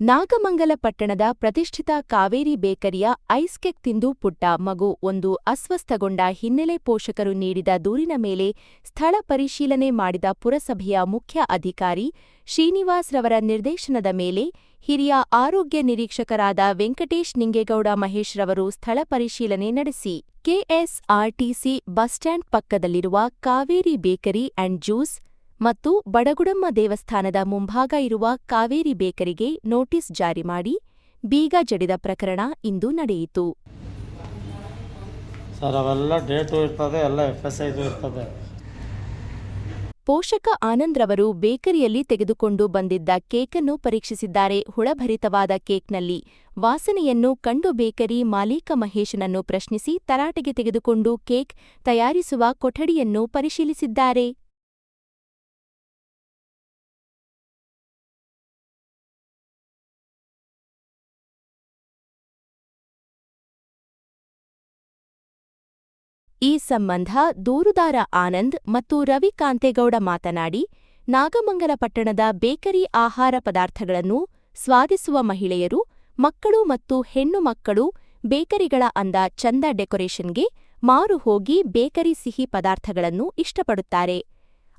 ನಾಗಮಂಗಲ ಪಟ್ಟಣದ ಪ್ರತಿಷ್ಠಿತ Kaveri ಬೇಕರಿಯ ice cake ತಿಂದು ಪುಟ್ಟ ಮಗು ಒಂದು ಅಸ್ವಸ್ಥಗೊಂಡ ಹಿನ್ನೆಲೆ ಪೋಷಕರು ನೀಡಿದ ದೂರಿನ ಮೇಲೆ ಸ್ಥಳ ಪರಿಶೀಲನೆ ಮಾಡಿದ ಪುರಸಭೆಯ ಮುಖ್ಯ ಅಧಿಕಾರಿ ಶ್ರೀನಿವಾಸ್ ರವರ ನಿರ್ದೇಶನದ ಮೇಲೆ ಹಿರಿಯ ಆರೋಗ್ಯ ನಿರೀಕ್ಷಕರಾದ ವೆಂಕಟೇಶ್ ನಿಂಗೇಗೌಡ ಮಹೇಶ್ ರವರು ಸ್ಥಳ ಪರಿಶೀಲನೆ ನಡೆಸಿ. ಕೆಎಸ್ಆರ್ಟಿಸಿ ಬಸ್ ಸ್ಟ್ಯಾಂಡ್ ಪಕ್ಕದಲ್ಲಿರುವ ಕಾವೇರಿ ಬೇಕರಿ ಅಂಡ್ ಜ್ಯೂಸ್ ಮತ್ತು ಬಡಗುಡಮ್ಮ ದೇವಸ್ಥಾನದ ಮುಂಭಾಗ ಇರುವ ಕಾವೇರಿ ಬೇಕರಿಗೆ ನೋಟಿಸ್ ಜಾರಿ ಮಾಡಿ ಬೀಗ ಜಡಿದ ಪ್ರಕರಣ ಇಂದು ನಡೆಯಿತು. ಪೋಷಕ ಆನಂದ್ರವರು ಬೇಕರಿಯಲ್ಲಿ ತೆಗೆದುಕೊಂಡು ಬಂದಿದ್ದ ಕೇಕನ್ನು ಪರೀಕ್ಷಿಸಿದ್ದಾರೆ. ಹುಳಭರಿತವಾದ ಕೇಕ್ನಲ್ಲಿ ವಾಸನೆಯನ್ನು ಕಂಡು ಬೇಕರಿ ಮಾಲೀಕ ಮಹೇಶನನ್ನು ಪ್ರಶ್ನಿಸಿ ತರಾಟೆಗೆ ತೆಗೆದುಕೊಂಡು ಕೇಕ್ ತಯಾರಿಸುವ ಕೊಠಡಿಯನ್ನು ಪರಿಶೀಲಿಸಿದ್ದಾರೆ. ಈ ಸಂಬಂಧ ದೂರುದಾರ ಆನಂದ್ ಮತ್ತು ರವಿ ಕಾಂತೇಗೌಡ ಮಾತನಾಡಿ, ನಾಗಮಂಗಲ ಪಟ್ಟಣದ ಬೇಕರಿ ಆಹಾರ ಪದಾರ್ಥಗಳನ್ನು ಸ್ವಾದಿಸುವ ಮಹಿಳೆಯರು, ಮಕ್ಕಳು ಮತ್ತು ಹೆಣ್ಣು ಮಕ್ಕಳು ಬೇಕರಿಗಳ ಅಂದ ಚಂದ ಡೆಕೋರೇಷನ್ಗೆ ಮಾರು ಹೋಗಿ ಬೇಕರಿ ಸಿಹಿ ಪದಾರ್ಥಗಳನ್ನು ಇಷ್ಟಪಡುತ್ತಾರೆ.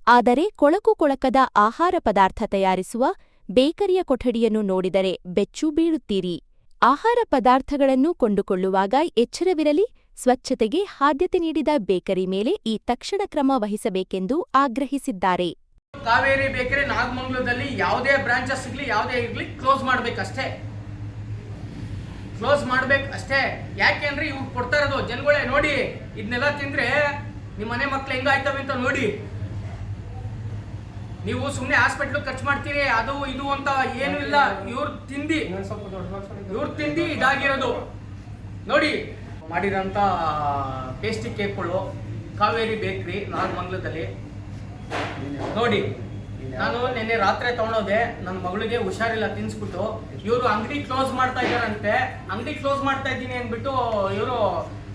ಆದರೆ ಕೊಳಕು ಕೊಳಕದ ಆಹಾರ ಪದಾರ್ಥ ತಯಾರಿಸುವ ಬೇಕರಿಯ ಕೊಠಡಿಯನ್ನು ನೋಡಿದರೆ ಬೆಚ್ಚು ಬೀಳುತ್ತೀರಿ. ಆಹಾರ ಪದಾರ್ಥಗಳನ್ನು ಕೊಂಡುಕೊಳ್ಳುವಾಗ ಎಚ್ಚರವಿರಲಿ ಸ್ವಚ್ಛತೆಗೆ ಆದ್ಯತೆ ನೀಡಿದ ಬೇಕರಿ ಮೇಲೆ ಈ ತಕ್ಷಣ ಕ್ರಮ ವಹಿಸಬೇಕೆಂದು ಆಗ್ರಹಿಸಿದ್ದಾರೆ. ಕಾವೇರಿ ಬೇಕರಿ ನಾಗಮಂಗಲದಲ್ಲಿ ಯಾವುದೇ ಬ್ರಾಂಚಸ್ ಸಿಗ್ಲಿ, ಯಾವುದೇ ಇರ್ಲಿ, ಕ್ಲೋಸ್ ಮಾಡ್ಬೇಕಷ್ಟೇ. ಕ್ಲೋಸ್ ಮಾಡ್ಬೇಕು ಅಷ್ಟೇ ಯಾಕೆಂದ್ರೆ ಇವ್ರು ಕೊಡ್ತಾ ಇರೋದು ಜನಗಳೇ ನೋಡಿ ಇದನ್ನೆಲ್ಲ ತಿಂದ್ರೆ ನಿಮ್ಮ ಮನೆ ಮಕ್ಳು ಹೆಂಗಾಯ್ತವೆ ಅಂತ ನೋಡಿ. ನೀವು ಸುಮ್ಮನೆ ಹಾಸ್ಪಿಟ್ಲ್ ಖರ್ಚು ಮಾಡ್ತೀರಿ, ಅದು ಇದು ಅಂತ ಏನು ಇಲ್ಲ. ಇವ್ರು ತಿಂದಿ ಇವ್ರು ತಿಂದಿ ಇದಾಗಿರೋದು. ನೋಡಿ ಮಾಡಿರೋಂಥ ಟೇಸ್ಟಿ ಕೇಕ್ಗಳು ಕಾವೇರಿ ಬೇಕ್ರಿ ನಾಗಮಂಗ್ಲದಲ್ಲಿ. ನೋಡಿ, ನಾನು ನಿನ್ನೆ ರಾತ್ರಿ ತಗೊಂಡೋದೆ, ನನ್ನ ಮಗಳಿಗೆ ಹುಷಾರಿಲ್ಲ, ತಿನ್ಸ್ಬಿಟ್ಟು. ಇವರು ಅಂಗಡಿ ಕ್ಲೋಸ್ ಮಾಡ್ತಾ ಇದ್ದಾರಂತೆ. ಅಂಗಡಿ ಕ್ಲೋಸ್ ಮಾಡ್ತಾ ಇದ್ದೀನಿ ಅಂದ್ಬಿಟ್ಟು ಇವರು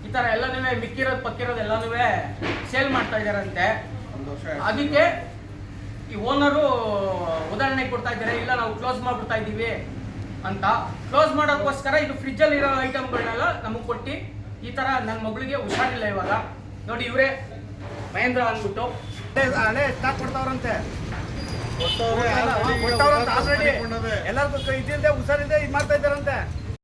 ಈ ಥರ ಎಲ್ಲನೂ ಮಿಕ್ಕಿರೋದು, ಪಕ್ಕಿರೋದು ಎಲ್ಲನೂ ಸೇಲ್ ಮಾಡ್ತಾ ಇದಾರಂತೆ ಅದಕ್ಕೆ ಈ ಓನರು ಉದಾಹರಣೆ ಕೊಡ್ತಾ ಇದ್ದಾರೆ, ಇಲ್ಲ ನಾವು ಕ್ಲೋಸ್ ಮಾಡ್ಬಿಡ್ತಾ ಇದ್ದೀವಿ ಅಂತ. ಕ್ಲೋಸ್ ಮಾಡೋಕ್ಕೋಸ್ಕರ ಇದು ಫ್ರಿಜ್ಜಲ್ಲಿ ಇರೋ ಐಟಮ್ಗಳನ್ನೆಲ್ಲ ನಮಗೆ ಕೊಟ್ಟು ಈ ತರ ನನ್ನ ಮಗಳಿಗೆ ಹುಷಾರಿಲ್ಲ ಇವಾಗ. ನೋಡಿ ಇವರೇ ಮಹೇಂದ್ರ ಅಂದ್ಬಿಟ್ಟು. ಹಳೆ ಸ್ಟಾಕ್ ಕೊಡ್ತಾವ್ರಂತೆ. ಎಲ್ಲರಿಗೂ ಇದಿಲ್ಲದೆ ಹುಷಾರಿಲ್ಲದೆ ಇದು ಮಾಡ್ತಾ ಇದ್ದಾರಂತೆ.